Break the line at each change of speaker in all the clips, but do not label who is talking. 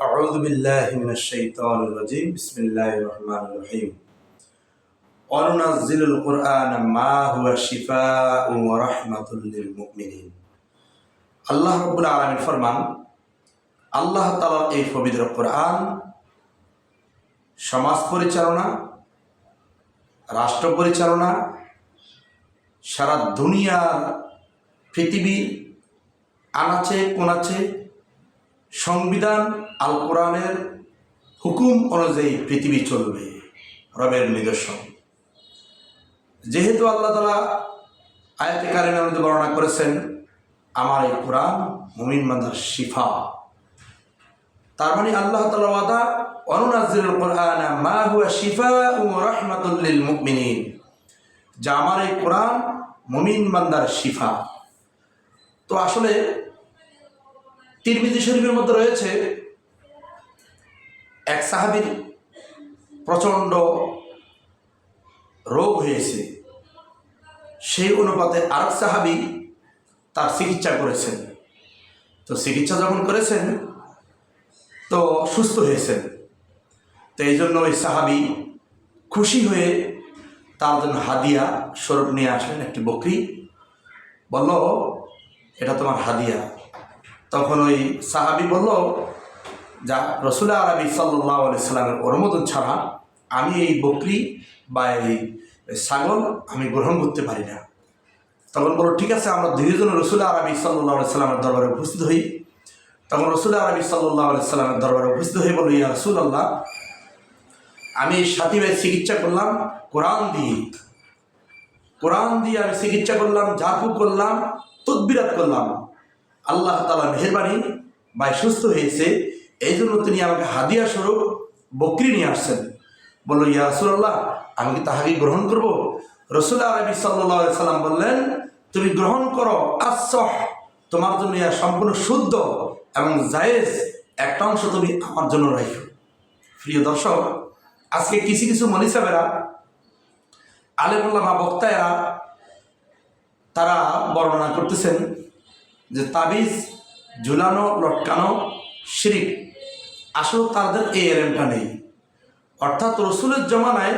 أعوذ بالله من الشيطان الرجيم بسم الله الرحمن الرحيم وننزل القرآن ما هو شفاء ورحمة للمؤمنين আল্লাহ রব্বুল আলমী ফরমান আল্লাহ তালার এই পবিত্র কোরআন সমাজ পরিচালনা রাষ্ট্র পরিচালনা সারা দুনিয়ার পৃথিবীর আনাচে কোনাচে সংবিধান আল কোরআনের হুকুম অনুযায়ী পৃথিবী চলবে, রবের নিদর্শন। যেহেতু আল্লাহ তালা আয়াতে কারিমের মধ্যে বর্ণনা করেছেন, আমার এই কোরআন মুমিন মান্দার শিফা। তার মানে আল্লাহ তালা ওয়াদা অনুনাজিল কোরআন মা হুয়া শিফা ও রহমাতুল্লিল মুমিনিন যা আমার এই কোরআন মুমিন বান্দার শিফা। তো আসলে তিরমিজি শরীফের মধ্যে রয়েছে এক সাহাবির প্রচণ্ড রোগ হয়েছে। সেই অনুপাতে আরেক সাহাবি তার চিকিৎসা করেছেন। তো চিকিৎসা যখন করেছেন, তো সুস্থ হয়েছেন। তো এই জন্য ওই সাহাবি খুশি হয়ে তার জন্য হাদিয়া স্বরূপ নিয়ে আসলেন একটি বকরি। বলল, এটা তোমার হাদিয়া। তখন ওই সাহাবি বলল, যা রসুল্লাহ আরবি সাল্লাহ আলাইসাল্লামের অনুমোদন ছাড়া আমি এই বকরি বা এই ছাগল আমি গ্রহণ করতে পারি না। তখন বলো ঠিক আছে, আমরা দুইজন রসুল্লাহ আরবি সাল্লাহ সাল্লামের দরবারে উপস্থিত হই। তখন রসুল্লাহ আরবি সাল্লাহ সাল্লামের দরবারে উপস্থিত হয়ে বলো ইয়া রসুল আল্লাহ আমি সাথী ভাই চিকিৎসা করলাম, কোরআন দিয়ে। কোরআন দিয়ে আমি চিকিৎসা করলাম ঝাঁকু করলাম, তদবিরাত করলাম। আল্লাহ তালা মেহরবানি ভাই সুস্থ হয়েছে এই জন্য তিনি আমাকে হাদিয়া স্বরূপ বকরি নিয়ে আসছেন। বলল, ইয়া রসুল্লাহ আমি কি তাহাকে গ্রহণ করব? রসুল আরবি সাল্লাহ সাল্লাম বললেন, তুমি গ্রহণ করো আসহ তোমার জন্য ইয়া সম্পূর্ণ শুদ্ধ এবং জায়েজ, একটা অংশ তুমি আমার জন্য রাখো প্রিয় দর্শক, আজকে কিছু কিছু মনীষাবেরা আলেমুল্লাহ বা বক্তায়েরা, তারা বর্ণনা করতেছেন যে তাবিজ, ঝুলানো, লটকানো, শিরিক। আসলে তাদের এই এলেমটা নেই। অর্থাৎ রসুলের জমানায়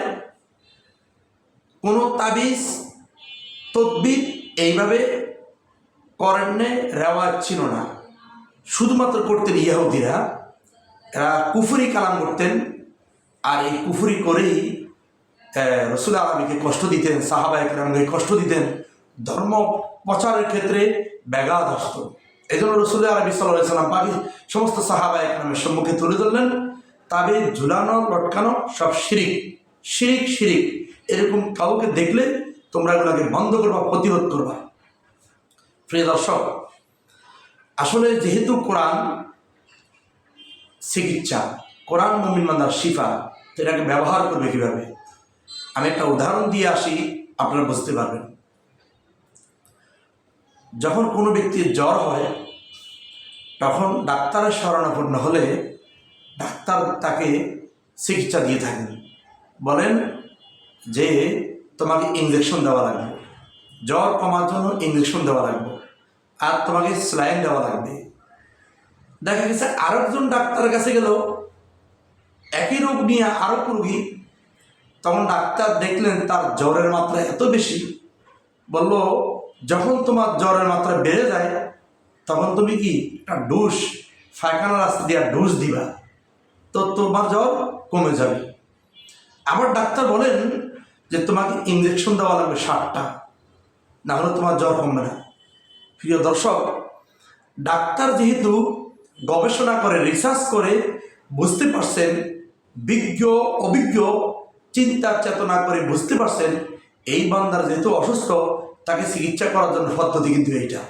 কোনো তাবিজ, তদ্বির এইভাবে করেন্নে রেওয়াজ ছিল না। শুধুমাত্র করতেন ইয়াহুদিরা এরা কুফুরি কালাম করতেন আর এই কুফুরি করেই রসুল আলমীকে কষ্ট দিতেন সাহাবা একরামকে কষ্ট দিতেন। ধর্ম প্রচারের ক্ষেত্রে ব্যাঘাত আসত। এই জন্য রসুল আরবি সাল্লাম বাকি সমস্ত সাহাবা একরামের সম্মুখে তুলে ধরলেন। তবে ঝুলানো, লটকানো, সব শিরিক শিরিক শিরিক। এরকম কাউকে দেখলে তোমরা এগুলোকে বন্ধ করবা, প্রতিরোধ করবা। প্রিয় দর্শক, আসলে যেহেতু কোরআন চিকিৎসা, কোরআন মমিন মান্দার শিফা এটাকে ব্যবহার করবে কীভাবে? আমি একটা উদাহরণ দিয়ে আসি, আপনারা বুঝতে পারবেন। যখন কোনো ব্যক্তির জ্বর হয়, তখন ডাক্তারের শরণাপন্ন হলে ডাক্তার তাকে চিকিৎসা দিয়ে থাকেন। বলেন যে তোমাকে ইঞ্জেকশন দেওয়া লাগবে। জ্বর কমার জন্য ইঞ্জেকশন দেওয়া লাগবে আর তোমাকে স্লাইন দেওয়া লাগবে। দেখা গেছে আরেকজন ডাক্তারের কাছে গেল, একই রোগ নিয়ে আরও রোগী, তখন ডাক্তার দেখলেন তার জ্বরের মাত্রা এত বেশি। বলল যখন তোমার জ্বরের মাত্রা বেড়ে যায়, তখন তুমি কি একটা ডোজ ফাঁকানো রাস্তা দিয়ে ডোজ দিবা? তো তোমার জ্বর কমে যাবে। আবার ডাক্তার বলেন যে তোমাকে ইঞ্জেকশন দেওয়া লাগবে ষাটটা না হলে তোমার জ্বর কমবে না। প্রিয় দর্শক, ডাক্তার যেহেতু গবেষণা করে রিসার্চ করে, বুঝতে পারছেন, বিজ্ঞ, অভিজ্ঞ চিন্তা চেতনা করে বুঝতে পারছেন, এই বান্দার যেহেতু অসুস্থ তাকে চিকিৎসা করার জন্য পদ্ধতি কিন্তু এইটা।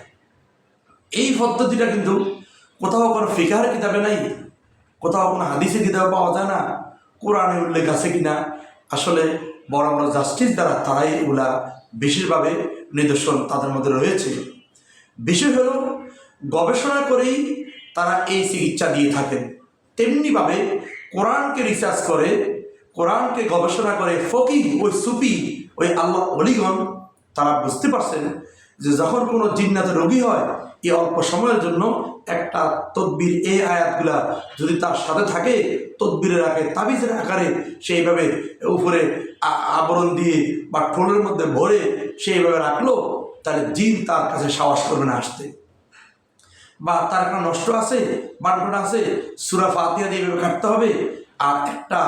এই পদ্ধতিটা কিন্তু কোথাও কোনো ফিকার কিতাবে নাই, কোথাও কোনো হাদিসে কিতাবে পাওয়া যায় না কোরআনে উল্লেখ আছে কিনা আসলে বড় বড় জাস্টিস দ্বারা তারাই এগুলা বিশেষভাবে নিদর্শন তাদের মধ্যে রয়েছে। বিষয় হলো, গবেষণা করেই তারা এই চিকিৎসা দিয়ে থাকেন। তেমনিভাবে কোরআনকে রিসার্চ করে, কোরআনকে গবেষণা করে ফকি ওই সুপি ওই আল্লাহ অলিগণ তারা বুঝতে পারছেন যে যখন কোনো জিন্নাতে রোগী হয় এই অল্প সময়ের জন্য একটা তদ্বির এই আয়াতগুলা যদি তার সাথে থাকে, তদ্বিরের আগে তাবিজের আকারে সেইভাবে উপরে আবরণ দিয়ে বা ঠোঁটের মধ্যে ভরে সেইভাবে রাখল, তাহলে জিন তার কাছে সাহস করবে না আসতে। বা তার একটা নষ্ট আছে বান্টন আছে, সুরা ফাতিয়া দিয়ে কাটতে হবে, আর একটা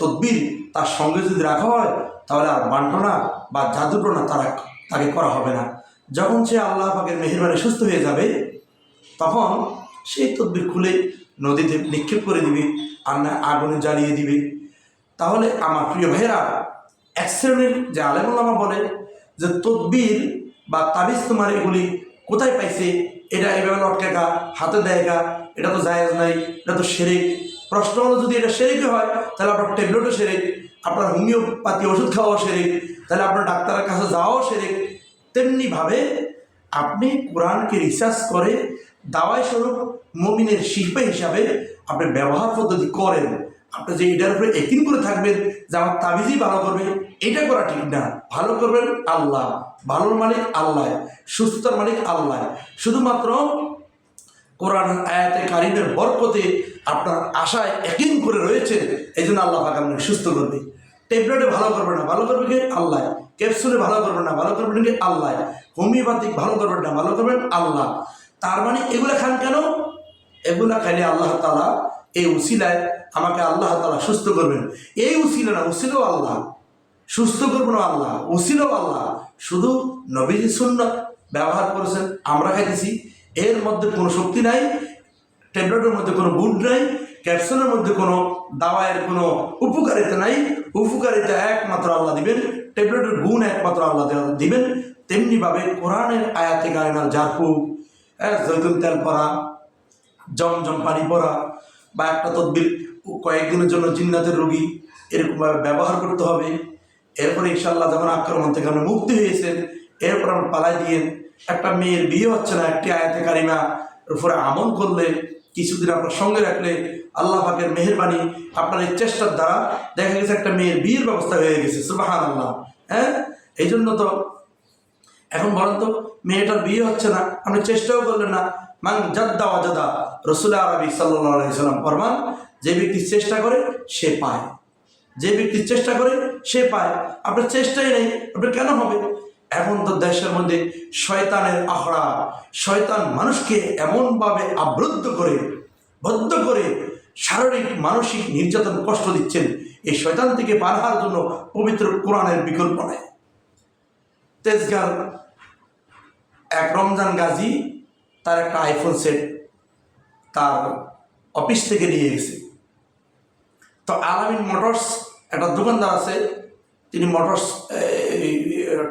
তদ্বির তার সঙ্গে যদি রাখা হয়, তাহলে আর বান্টনা বা জাদুটনা তারা তাকে করা হবে না। যখন সে আল্লাহ পাকের মেহরবানি সুস্থ হয়ে যাবে, তখন সেই তদ্বির খুলে নদীতে নিক্ষেপ করে দিবে আর না আগুনে জ্বালিয়ে দিবে। তাহলে আমার প্রিয় ভাইয়েরা, এক শ্রেণির যে আলেমুল্লামা বলে যে, তদ্বির বা তাবিজ তোমার এগুলি কোথায় পাইছে? এটা এভাবে লটকাকা হাতে দেয়গা এটা তো জায়েজ নাই, এটা তো সেরেক। প্রশ্ন হলো, যদি এটা সেরেকই হয়, তাহলে আপনার ট্যাবলেটও সেরেক। আপনার হোমিওপ্যাথি ওষুধ খাওয়াও সেরেক, তাহলে আপনার ডাক্তারের কাছে যাওয়াও সেরেক। তেমনিভাবে আপনি কোরআনকে রিসার্চ করে দাওয়াই স্বরূপ মমিনের শিল্পী হিসাবে আপনি ব্যবহার পদ্ধতি করেন। আপনি যে এটার উপরে একিন করে থাকবেন, যে আমার তাবিজই ভালো করবে, এটা করা ঠিক না। ভালো করবেন আল্লাহ। ভালোর মালিক আল্লাহ। সুস্থতার মালিক আল্লাহ। শুধুমাত্র কোরআন আয়াতে কারিমের বরকতে আপনার আশায় একিন করে রয়েছে এই জন্য আল্লাহ পাক আপনাকে সুস্থ করবে ট্যাবলেটে ভালো করবে না, ভালো করবে কি? আল্লাহ। ক্যাপসুলে ভালো করবে না, ভালো করবেন কি? আল্লাহ। হোমিওপ্যাথিক ভালো করবেন না, ভালো করবেন আল্লাহ। তার মানে এগুলা খান কেন? এগুলা খাইলে আল্লাহ তালা এই উসিলায় আমাকে আল্লাহ তালা সুস্থ করবেন। এই উসিলা না, উসিলেও আল্লাহ। সুস্থ করবেন আল্লাহ, উসিলেও আল্লাহ। শুধু নবীজি সুন্নত ব্যবহার করেছেন, আমরা খাইতেছি। এর মধ্যে কোনো শক্তি নাই ট্যাবলেটের মধ্যে কোনো গুড নাই ক্যাপসুলের মধ্যে কোনো দাওয়ায়ের কোনো উপকারিতা নাই, উপকারিতা একমাত্র আল্লাহ দিবেন ট্যাবলেটের গুণ একমাত্র আল্লাহ দিবেন, তেমনিভাবে কোরআনের আয়াতে গায়নার জারফুক হ্যাঁ জৈতুন তেল পরা, জমজম পানি পরা বা একটা তদবির, কয়েকদিনের জন্য জিন্নাতের রোগী এরকমভাবে ব্যবহার করতে হবে। এরপরে ইনশাল্লাহ যখন আক্রমণ থেকে আপনি মুক্তি হয়েছেন, এরপর আপনি পালাই দিয়ে একটা মেয়ের বিয়ে হচ্ছে না, একটি আয়াতে কারিমা উপরে আমল করলে, কিছুদিন আপনার সঙ্গে রাখলে আল্লাহ পাকের মেহরবানি আপনার এই চেষ্টার দ্বারা দেখা গেছে একটা মেয়ের বিয়ের ব্যবস্থা হয়ে গেছে সুবাহান আল্লাহ হ্যাঁ? এই জন্য তো এখন বলেন তো, মেয়েটার বিয়ে হচ্ছে না, আপনি চেষ্টাও করলেন না। মান জাদ্দা ওয়াজাদা, রসুল আরবি সাল্লাম ফরমান, যে ব্যক্তি চেষ্টা করে, সে পায়। যে ব্যক্তি চেষ্টা করে, সে পায়। আপনার চেষ্টাই নেই, আপনার কেন হবে? এখন তো দেশের মধ্যে শয়তানের আখড়া, শয়তান মানুষকে এমনভাবে আবদ্ধ করে, বদ্ধ করে শারীরিক, মানসিক নির্যাতন কষ্ট দিচ্ছেন, এই শয়তান থেকে পার হওয়ার জন্য পবিত্র কোরআনের বিকল্প নেয় তেজগার এক রমজান গাজী তার একটা আইফোন সেট তার অফিস থেকে নিয়ে গেছে। তো আলামিন মোটরস, একটা দোকানদার আছে, তিনি মোটরস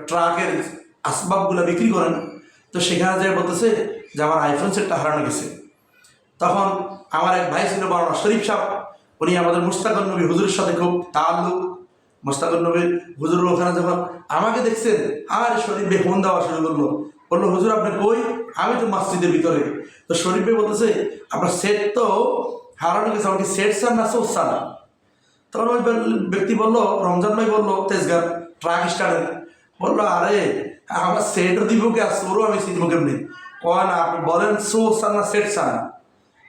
ট্রাকের আসবাবগুলো বিক্রি করেন, তো সেখানে যে বলতেছে যে আমার আইফোন সেটটা হারানো গেছে। তখন আমার এক ভাই ছিল বারোনা শরীফ সাহ, উনি আমাদের মুস্তাকুর নবী হুজুরের সাথে খুব তাল্লুক। মুস্তাকুর নবীর হুজুর ওখানে যখন আমাকে দেখছেন, আর শরীফ ফোন দেওয়া শুরু করল। বলল, হুজুর, আপনি কই? আমি তো মসজিদের ভিতরে। তো শরীফ বলতেছে, আপনার সেট তো হারানো গেছে, আমাকে সেট সার না সোস সার তখন ওই ব্যক্তি বলল, রমজান ভাই বলল তেজগার ট্রাক স্টার্টের বলল, আরে, আমার সেটও দিব কে আর সোরও আমি দিব কেমনি? কয়, না, আপনি বলেন সো সার না সেট সার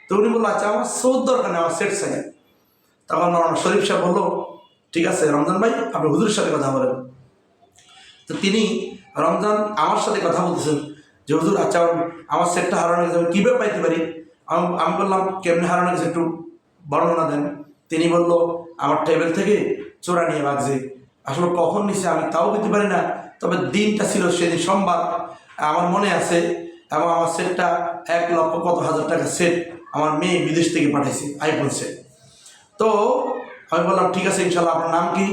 তো উনি বলল আচ্ছা আমার সৌদ দরকার নেই, আমার সেট চাই তখন আমার শরীফ সাহেব বলল, ঠিক আছে, রমজান ভাই, আপনি হুজুরের সাথে কথা বলেন। তো তিনি রমজান আমার সাথে কথা বলতেছেন যে, হুজুর আচ্ছা আমার সেটটা হারানো গেছে, আমি কীভাবে পাইতে পারি? আমি আমি বললাম, কেমনে হারানো গেছে একটু বর্ণনা দেন। তিনি বলল, আমার টেবিল থেকে চোরা নিয়ে বাগছে আসলে কখন নিছে আমি তাও দিতে পারি না, তবে দিনটা ছিল সেদিন সোমবার। আমার মনে আছে, এবং আমার সেটটা এক লক্ষ কত হাজার টাকা সেট আমার মেয়ে বিদেশ থেকে পাঠাইছে আইফোন সেট। তো আমি বললাম, ঠিক আছে ইনশাল্লাহ আপনার নাম কি?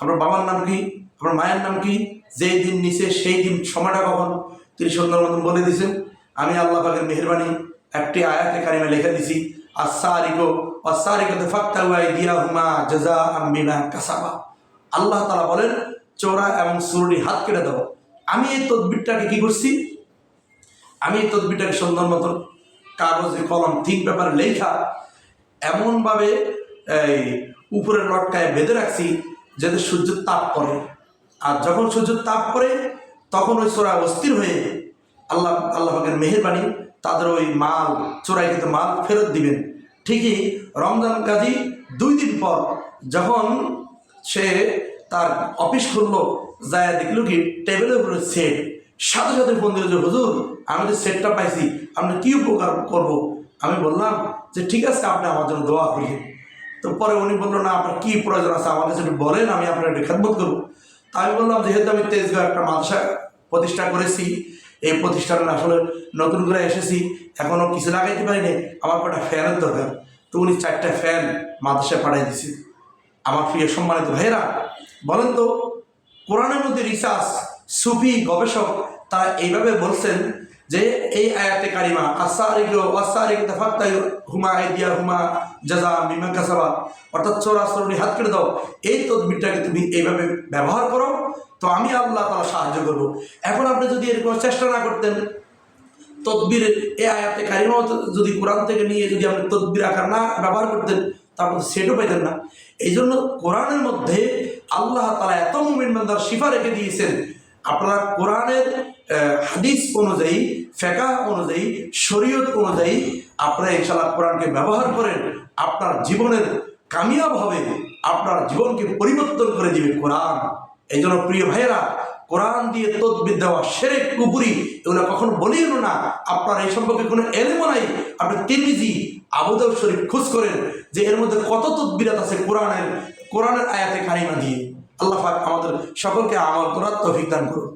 আপনার বাবার নাম কি? আপনার মায়ের নাম কি? যেই দিন নিচে সেই দিন সময়টা কখন? তিনি সুন্দর মতন বলে দিয়েছেন, আমি আল্লাহ পাকের মেহরবানি, একটি আয়াতে কারিমে লিখে দিছি আসারিকো আসারিকো ফাক্তা দিয়া হুমা জাজা আম্বিমা কাসাবা। আল্লাহ তালা বলেন চোরা এবং সুরনি হাত কেটে দাও। আমি এই তদবিরটাকে কি করছি? আমি এই তদবিরটাকে সুন্দর মতন কাগজে, কলম, ঠিক ব্যাপারে লেখা এমনভাবে, এই, উপরের লটকায় বেঁধে রাখছি যাতে সূর্যের তাপ পড়ে। আর যখন সূর্যের তাপ পড়ে, তখন ওই সোরা অস্থির হয়ে আল্লাহ আল্লাহের মেহরবানি তাদের ওই মাল চোরাই কিন্তু মাল ফেরত দিবেন। ঠিকই রমজান কাজী দুই দিন পর যখন সে তার অফিস খুললো, যায় দেখল কি টেবিলের উপরে সেট সাথে সাথে ফোন দিল যে, হুজুর, আমি যে সেটটা পাইছি, আপনি কি উপকার করব? আমি বললাম যে, ঠিক আছে, আপনি আমার জন্য দোয়া করি তো পরে উনি বলল, না, আপনার কী প্রয়োজন আছে? আমার কাছে বলেন, আমি আপনার একটু খেদমত করব। তা আমি বললাম, যেহেতু আমি তেজগাঁও একটা মাদ্রাসা প্রতিষ্ঠা করেছি, এই প্রতিষ্ঠানে আসলে নতুন করে এসেছি এখনও কিছু লাগাইতে পারিনি, আমার কটা ফ্যানের দরকার। তো উনি চারটা ফ্যান মাদ্রাসায় পাঠিয়ে দিছি। আমার প্রিয় সম্মানিত ভাইয়েরা, বলেন তো, কোরআনের মধ্যে রিসার্চ, সুফি, গবেষক, তারা এইভাবে বলছেন যে এই আয়াতে কারিমা হুমা হুমা জাজা কাসাবা। অর্থাৎ চোরা চোরনি হাত কেটে দাও। এই তদবিরটাকে তুমি এইভাবে ব্যবহার করো, তো আমি আল্লাহ তারা সাহায্য করব। এখন আপনি যদি এরকম চেষ্টা না করতেন তদবির এ আয়াতে কারিমাও যদি কোরআন থেকে নিয়ে যদি আপনি তদবির আকার না ব্যবহার করতেন তারপর সেটও পেতেন না। এই জন্য কোরআনের মধ্যে আল্লাহ তারা এত মুমিন বান্দার শিফা রেখে দিয়েছেন। আপনারা কোরআনের হাদিস অনুযায়ী, ফেকা অনুযায়ী, শরীয়ত অনুযায়ী আপনারা ইনশাল্লাহ কোরআনকে ব্যবহার করেন। আপনার জীবনের কামিয়াব হবে আপনার জীবনকে পরিবর্তন করে দিবে কোরআন। এই জন্য প্রিয় ভাইয়েরা, কোরআন দিয়ে তদবিদ দেওয়া, সেরেক কুপুরি এগুলো কখনো বলিও না। আপনার এই সম্পর্কে কোনো এলেমো নাই। আপনি তিরমিজি আবুদাউ শরীফ খোঁজ করেন। যে এর মধ্যে কত তদবিরাত আছে কোরআনের কোরআনের আয়াতে কারিমা দিয়ে। আল্লাহ আমাদের সকলকে আমল করার তৌফিক দান করুন।